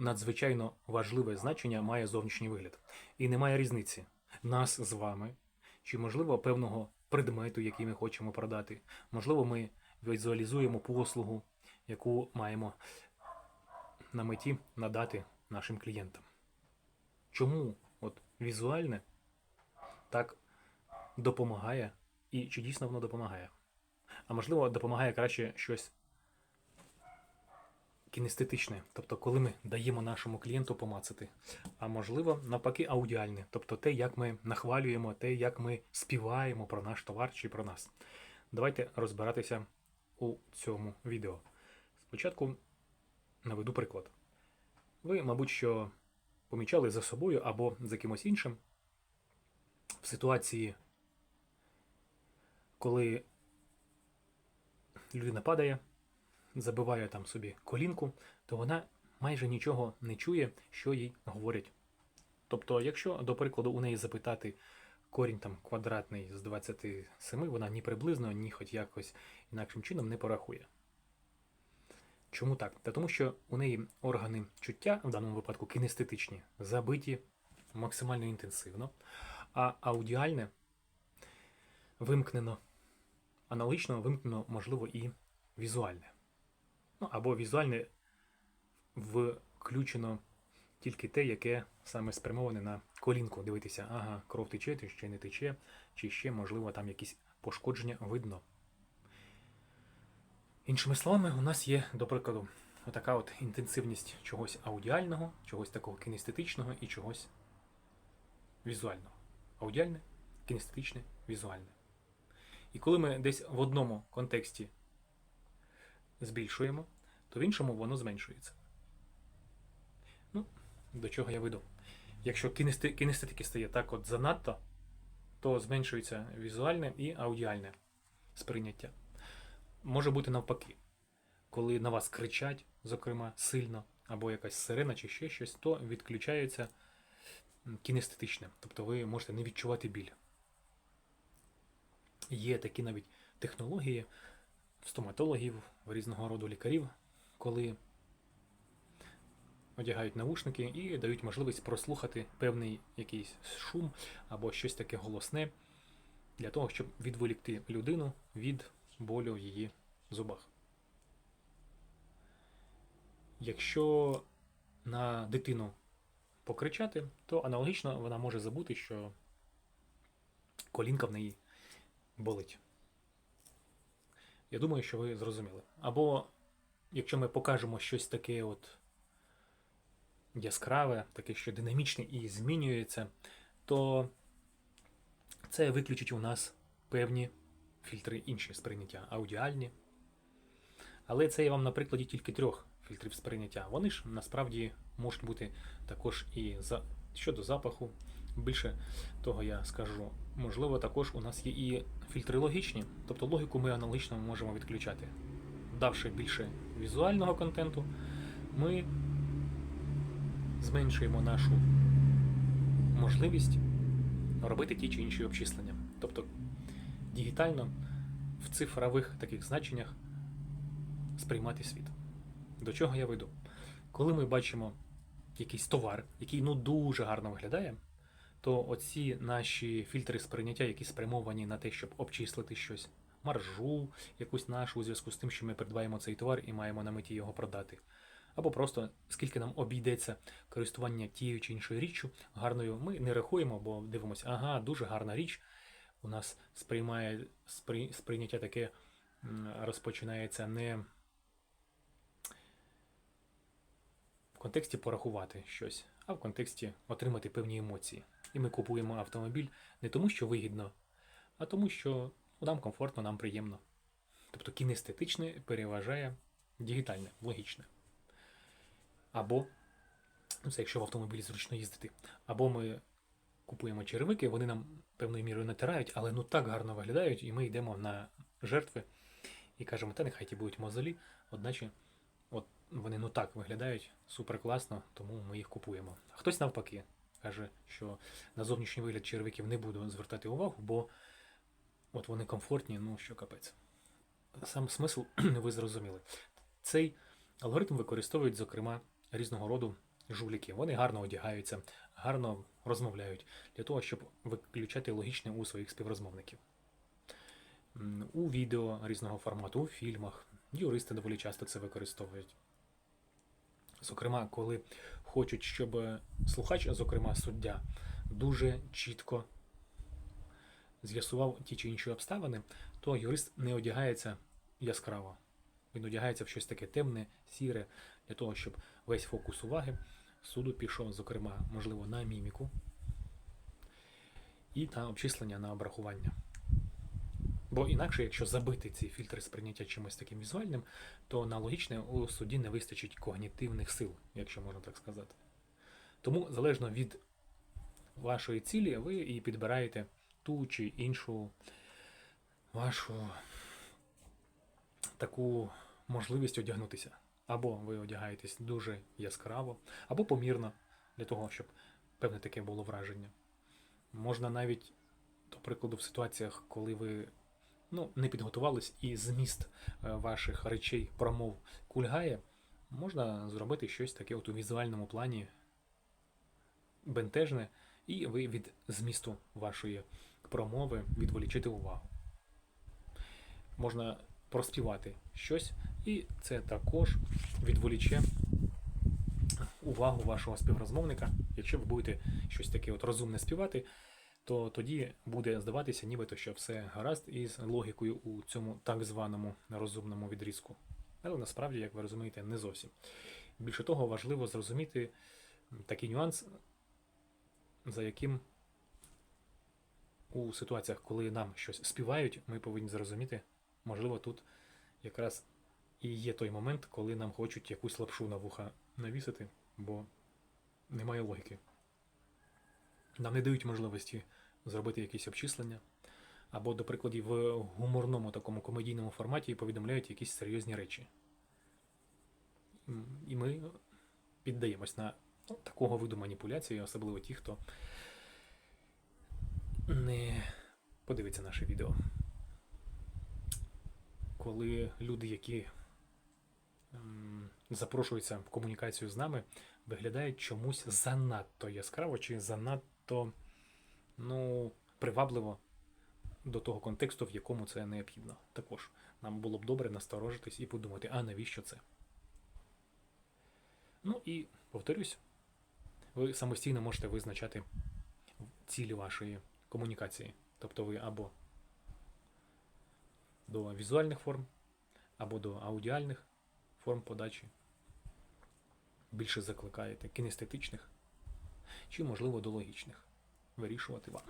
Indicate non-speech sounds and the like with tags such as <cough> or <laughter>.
надзвичайно важливе значення має зовнішній вигляд. І немає різниці нас з вами, чи можливо певного предмету, який ми хочемо продати. Можливо, ми візуалізуємо послугу, яку маємо на меті надати нашим клієнтам. Чому от візуальне так допомагає і чи дійсно воно допомагає? А можливо, допомагає краще щось кінестетичне, тобто коли ми даємо нашому клієнту помацати. А можливо, навпаки, аудіальне, тобто те, як ми нахвалюємо, те, як ми співаємо про наш товар чи про нас. Давайте розбиратися у цьому відео. Спочатку наведу приклад. Ви, мабуть, що помічали за собою або за кимось іншим в ситуації, коли людина падає, забиває там собі колінку, то вона майже нічого не чує, що їй говорять. Тобто, якщо, до прикладу, у неї запитати корінь там квадратний з 27, вона ні приблизно, ні хоч якось інакшим чином не порахує. Чому так? Та тому що у неї органи чуття, в даному випадку кінестетичні, забиті максимально інтенсивно, а аудіальне вимкнено, аналогічно вимкнено, можливо, і візуальне. Ну, або візуальне включено тільки те, яке саме спрямоване на колінку. Дивитися, ага, кров тече, чи ще не тече, чи ще, можливо, там якісь пошкодження видно. Іншими словами, у нас є, до прикладу, отака от інтенсивність чогось аудіального, чогось такого кінестетичного і чогось візуального. Аудіальне, кінестетичне, візуальне. І коли ми десь в одному контексті збільшуємо, то в іншому воно зменшується. Ну, до чого я веду? Якщо кінестетики стає так от занадто, то зменшується візуальне і аудіальне сприйняття. Може бути навпаки. Коли на вас кричать, зокрема, сильно, або якась сирена чи ще щось, то відключається кінестетичне. Тобто ви можете не відчувати біль. Є такі навіть технології стоматологів, різного роду лікарів, коли одягають навушники і дають можливість прослухати певний якийсь шум або щось таке голосне для того, щоб відволікти людину від болю в її зубах. Якщо на дитину покричати, то аналогічно вона може забути, що колінка в неї болить. Я думаю, що ви зрозуміли. Або якщо ми покажемо щось таке от яскраве, таке, що динамічне і змінюється, то це виключить у нас певні фільтри інші сприйняття, аудіальні. Але це я вам на прикладі тільки трьох фільтрів сприйняття. Вони ж насправді можуть бути також і за щодо запаху. Більше того я скажу, можливо, також у нас є і фільтри логічні, тобто логіку ми аналогічно можемо відключати. Давши більше візуального контенту, ми зменшуємо нашу можливість робити ті чи інші обчислення. Тобто дігітально в цифрових таких значеннях сприймати світ. До чого я веду? Коли ми бачимо якийсь товар, який ну дуже гарно виглядає, то оці наші фільтри сприйняття, які спрямовані на те, щоб обчислити щось, маржу, якусь нашу у зв'язку з тим, що ми придбаємо цей товар і маємо на меті його продати. Або просто скільки нам обійдеться користування тією чи іншою річчю гарною, ми не рахуємо, бо дивимося, ага, дуже гарна річ. У нас сприймає сприй, сприйняття таке розпочинається не в контексті порахувати щось, а в контексті отримати певні емоції. І ми купуємо автомобіль не тому, що вигідно, а тому, що нам комфортно, нам приємно. Тобто кінестетичне переважає дігітальне, логічне. Або, ну це якщо в автомобілі зручно їздити, або ми купуємо черевики, вони нам певною мірою натирають, але ну так гарно виглядають, і ми йдемо на жертви і кажемо, та нехай ті будуть мозолі, одначе от вони ну так виглядають супер класно, тому ми їх купуємо. А хтось навпаки каже, що на зовнішній вигляд черевиків не буду звертати увагу, бо от вони комфортні, ну що капець. Сам смисл <clears throat> ви зрозуміли. Цей алгоритм використовують, зокрема, різного роду жуліки. Вони гарно одягаються, гарно розмовляють для того, щоб виключати логічне у своїх співрозмовників. У відео різного формату, у фільмах. Юристи доволі часто це використовують. Зокрема, коли хочуть, щоб слухач, а зокрема суддя, дуже чітко з'ясував ті чи інші обставини, то юрист не одягається яскраво. Він одягається в щось таке темне, сіре, для того, щоб весь фокус уваги суду пішов, зокрема, можливо, на міміку і на обчислення на обрахування. Бо інакше, якщо забити ці фільтри сприйняття чимось таким візуальним, то на логічне у суді не вистачить когнітивних сил, якщо можна так сказати. Тому, залежно від вашої цілі, ви і підбираєте ту чи іншу вашу таку можливість одягнутися. Або ви одягаєтесь дуже яскраво, або помірно, для того, щоб певне таке було враження. Можна навіть, до прикладу, в ситуаціях, коли ви ну, не підготувались і зміст е, ваших речей, промов кульгає, можна зробити щось таке от у візуальному плані бентежне, і ви від змісту вашої промови відволічити увагу. Можна проспівати щось, і це також відволіче увагу вашого співрозмовника. Якщо ви будете щось таке от розумне співати, то тоді буде здаватися, нібито що все гаразд із логікою у цьому так званому розумному відрізку. Але насправді, як ви розумієте, не зовсім. Більше того, важливо зрозуміти такий нюанс, за яким у ситуаціях, коли нам щось співають, ми повинні зрозуміти, можливо, тут якраз і є той момент, коли нам хочуть якусь лапшу на вуха навісити, бо немає логіки. Нам не дають можливості зробити якісь обчислення, або, до прикладу, в гуморному такому комедійному форматі повідомляють якісь серйозні речі. І ми піддаємось на ну, такого виду маніпуляції, особливо ті, хто не подивиться наше відео. Коли люди, які запрошуються в комунікацію з нами, виглядають чомусь занадто яскраво чи занадто ну, привабливо до того контексту, в якому це необхідно. Також нам було б добре насторожитись і подумати, а навіщо це? Ну і повторюсь, ви самостійно можете визначати цілі вашої комунікації. Тобто ви або до візуальних форм, або до аудіальних форм подачі. Більше закликаєте кінестетичних, чи, можливо, до логічних. Вирішувати вам.